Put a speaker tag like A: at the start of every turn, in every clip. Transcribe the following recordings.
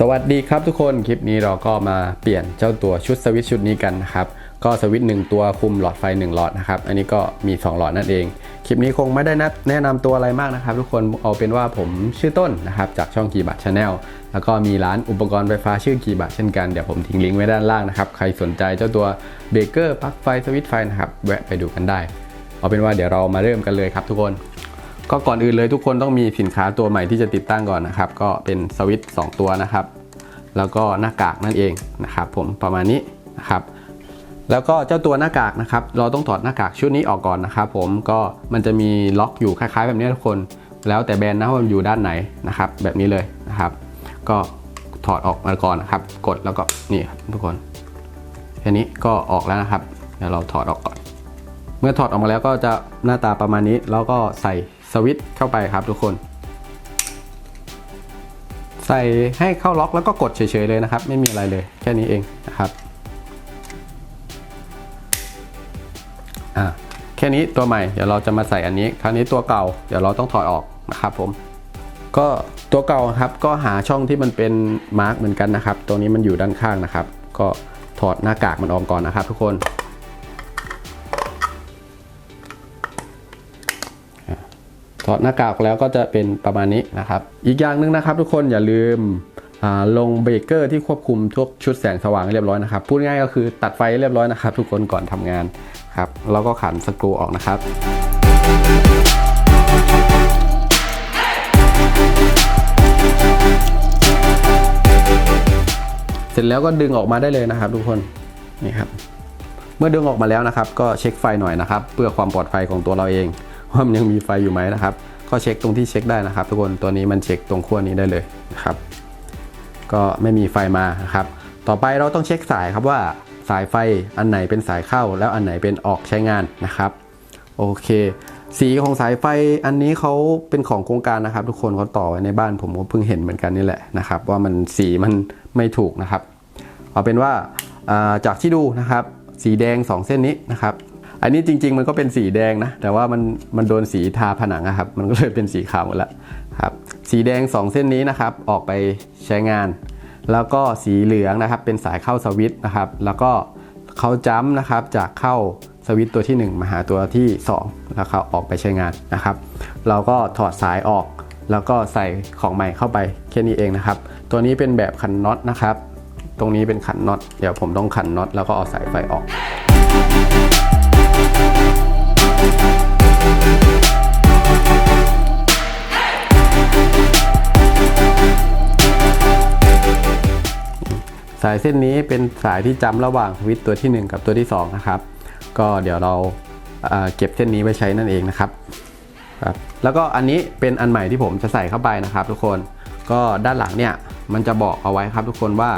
A: สวัสดีครับทุกคนคลิปนี้เราก็มาเปลี่ยนเจ้าตัวชุดสวิตชุดนี้กันนะครับก็สวิตช์หนึ่งตัวคุมหลอดไฟ 1 หลอดนะครับอันนี้ก็มี 2 หลอดนั่นเอง คลิปนี้คงไม่ได้นัดแนะนำตัวอะไรมากนะครับทุกคนเอาเป็นว่าผมชื่อต้นนะครับจากช่องกีบัตชาแนลแล้วก็มีร้านอุปกรณ์ไฟฟ้าชื่อกีบัตเช่นกันเดี๋ยวผมทิ้งลิงก์ไว้ด้านล่างนะครับใครสนใจเจ้าตัวเบเกอร์ปลั๊กไฟสวิตช์ไฟนะครับแวะไปดูกันได้ เอาเป็นว่าเดี๋ยวเรามาเริ่มกันเลยครับทุกคน ก็ก่อนอื่นเลยทุกคนต้องมีสินค้าตัวใหม่ที่จะติดตั้งก่อนนะครับ ก็เป็นสวิตช์2ตัวนะครับ แล้วก็หน้ากากนั่นเองนะครับ ผมประมาณนี้นะครับ แล้วก็เจ้าตัวหน้ากากนะครับ เราต้องถอดหน้ากากชุดนี้ออกก่อนนะครับ ผมก็มันจะมีล็อกอยู่คล้ายๆ แบบนี้ทุกคน แล้วแต่แบรนด์นะว่ามันอยู่ด้านไหนนะครับ แบบนี้เลยนะครับ ก็ถอดออกมาก่อนนะครับ กดแล้วก็นี่ครับทุกคนแค่นี้ก็ออกแล้วนะครับเดี๋ยวเราถอดออกก่อน เมื่อถอดออกมาแล้วก็จะหน้าตาประมาณนี้แล้วก็ใส่ สวิตช์เข้าไปครับทุกคน ใส่ให้เข้าล็อกแล้วก็กดเฉยๆเลยนะครับ ไม่มีอะไรเลยแค่นี้เองนะครับอ่าแค่นี้ตัวใหม่เดี๋ยวเราจะมาใส่อันนี้ คราวนี้ตัวเก่าเดี๋ยวเราต้องถอดออกนะครับผม ก็ตัวเก่าครับก็หาช่องที่มันเป็นมาร์กเหมือนกันนะครับ ตัวนี้มันอยู่ด้านข้างนะครับ ก็ถอดหน้ากากมันออกก่อนนะครับ ทุกคน ถอดหน้ากากแล้วก็จะเป็นประมาณนี้นะครับ อีกอย่างหนึ่งนะครับทุกคนอย่าลืมลงเบรกเกอร์ที่ควบคุมทุกชุดแสงสว่างเรียบร้อยนะครับ พูดง่ายก็คือตัดไฟเรียบร้อยนะครับ ทุกคนก่อนทำงานครับแล้วก็ขันสกรูออกนะครับเสร็จแล้วก็ดึงออกมาได้เลยนะครับ ทุกคนนี่ครับเมื่อดึงออกมาแล้วนะครับ ก็เช็คไฟหน่อยนะครับ เพื่อความปลอดภัยของตัวเราเอง ว่ามันยังมีไฟอยู่ไหมนะครับ ก็เช็คตรงที่เช็คได้นะครับ ทุกคนตัวนี้มันเช็คตรงขั้วนี้ได้เลยนะครับ ก็ไม่มีไฟมานะครับ ต่อไปเราต้องเช็คสายครับว่าสายไฟอันไหนเป็นสายเข้า แล้วอันไหนเป็นออกใช้งานนะครับโอเค สีของสายไฟอันนี้เขาเป็นของโครงการนะครับ ทุกคนเขาต่อไว้ในบ้านผมก็เพิ่งเห็นเหมือนกันนี่แหละนะครับ ว่ามันสีมันไม่ถูกนะครับ เอาเป็นว่าจากที่ดูนะครับ สีแดง 2 เส้นนี้นะครับ อันนี้จริง ๆ มันก็เป็นสีแดงนะ แต่ว่ามันมันโดนสีทาผนังนะครับ มันก็เลยเป็นสีขาวหมดล้วครับ สีแดง 2 เส้นนี้นะครับ ออกไปใช้งาน แล้วก็สีเหลืองนะครับ เป็นสายเข้าสวิตช์นะครับ แล้วก็เขาจ้ำนะครับจากเข้าสวิตช์ตัวที่ 1 มาหาตัวที่ 2 แล้วเขาออกไปใช้งานนะครับ เราก็ถอดสายออก แล้วก็ใส่ของใหม่เข้าไปแค่นี้เองนะครับ ตัวนี้เป็นแบบขันน็อตนะครับ ตรงนี้เป็นขันน็อต เดี๋ยวผมต้องขันน็อตแล้วก็เอาสายไฟออก สายเส้นนี้เป็นสายที่จำระหว่างสวิตช์ตัวที่ 1 กับตัวที่ 2 นะครับ ก็เดี๋ยวเราเก็บเส้นนี้ไว้ใช้นั่นเองนะครับครับแล้วก็อันนี้เป็นอันใหม่ที่ผมจะใส่เข้าไปนะครับ ทุกคนก็ด้านหลังเนี่ยมันจะบอกเอาไว้ครับทุกคนว่า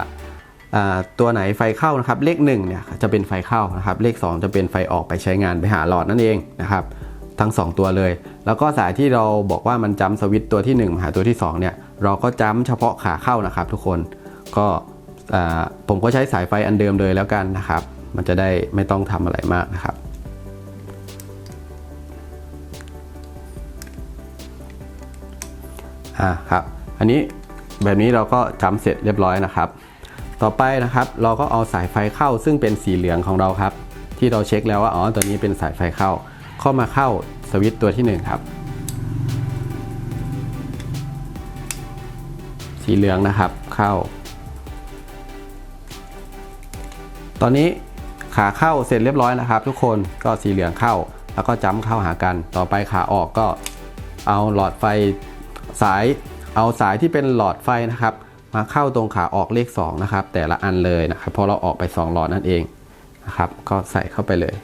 A: ตัวไหนไฟเข้านะครับ เลข1เนี่ยจะเป็นไฟเข้านะครับ เลข 2 จะเป็นไฟออกไปใช้งานไปหาหลอดนั่นเองนะครับ ทั้ง 2 ตัวเลย แล้วก็สายที่เราบอกว่ามันจำสวิตตัวที่1มาหาตัวที่2เนี่ยเราก็จำเฉพาะขาเข้านะครับ ทุกคนก็ ผมก็ใช้สายไฟอันเดิมเลยแล้วกันนะครับ มันจะได้ไม่ต้องทำอะไรมากนะครับ อ่าครับ อันนี้แบบนี้เราก็จำเสร็จเรียบร้อยนะครับ ต่อไปนะครับเราก็เอาสายไฟเข้าซึ่งเป็นสีเหลืองของเราครับ ที่เราเช็คแล้วว่าอ๋อตัวนี้เป็นสายไฟเข้า เข้ามาเข้าสวิตตัวที่ 1 ครับ สีเหลืองนะครับเข้า ตอนนี้ขาเข้าเสร็จเรียบร้อยนะครับ ทุกคนก็สีเหลืองเข้า แล้วก็จ้ำเข้าหากัน ต่อไปขาออกก็เอาหลอดไฟสาย เอาสายที่เป็นหลอดไฟนะครับ มาเข้าตรงขาออกเลข2นะครับแต่ละอันเลยนะครับพอเราออกไป 2 หลอดนั่นเองนะครับ ก็ใส่เข้าไปเลย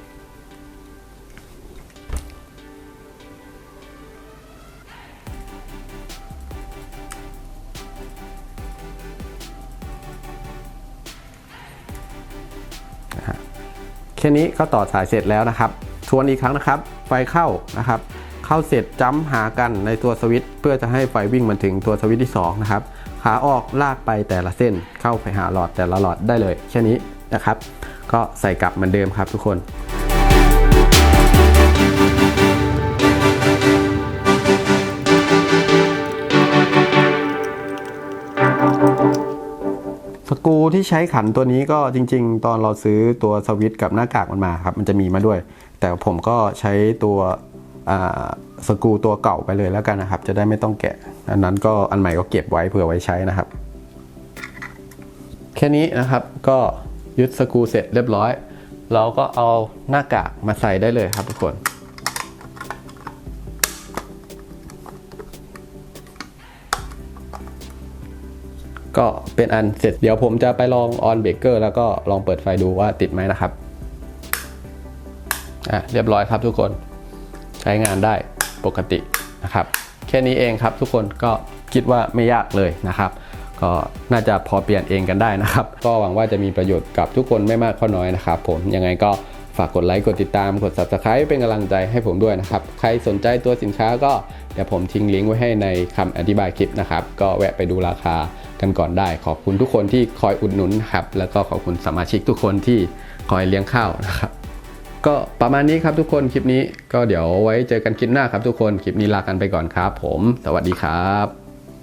A: แค่นี้ก็ต่อสายเสร็จแล้วนะครับ ทวนอีกครั้งนะครับ ไฟเข้านะครับ เข้าเสร็จจ้ำหากันในตัวสวิตช์เพื่อจะให้ไฟวิ่งมาถึงตัวสวิตช์ที่ 2 นะครับ ขาออกลากไปแต่ละเส้น เข้าไปหาหลอดแต่ละหลอดได้เลย แค่นี้นะครับ ก็ใส่กลับเหมือนเดิมครับทุกคน กูที่ใช้ขันตัวนี้ก็จริง ๆ ตอนเราซื้อตัวสวิตช์กับหน้ากากมันมาครับ มันจะมีมาด้วย แต่ผมก็ใช้ตัวสกูตัวเก่าไปเลยแล้วกันนะครับ จะได้ไม่ต้องแกะ อันนั้นก็อันใหม่ก็เก็บไว้เผื่อไว้ใช้นะครับ แค่นี้นะครับก็ยึดสกูเสร็จเรียบร้อย เราก็เอาหน้ากากมาใส่ได้เลยครับทุกคน ก็เป็นอันเสร็จเดี๋ยวผมจะไปลองออนเบเกอร์แล้วก็ลองเปิดไฟดูว่าติดไหมนะครับอะเรียบร้อยครับทุกคนใช้งานได้ปกตินะครับ แค่นี้เองครับทุกคนก็คิดว่าไม่ยากเลยนะครับ ก็น่าจะพอเปลี่ยนเองกันได้นะครับ ก็หวังว่าจะมีประโยชน์กับทุกคนไม่มากก็น้อยนะครับ ผมยังไงก็ฝากกดไลค์กดติดตามกด subscribe เป็นกำลังใจให้ผมด้วยนะครับ ใครสนใจตัวสินค้าก็เดี๋ยวผมทิ้งลิงก์ไว้ให้ในคำอธิบายคลิปนะครับ ก็แวะไปดูราคา กันก่อนได้ ขอบคุณทุกคนที่คอยอุดหนุนครับ แล้วก็ขอบคุณสมาชิกทุกคนที่คอยเลี้ยงข้าวนะครับ ก็ประมาณนี้ครับทุกคนคลิปนี้ก็เดี๋ยวไว้เจอกันคลิปหน้าครับทุกคนคลิปนี้ลากันไปก่อนครับ ผม สวัสดีครับ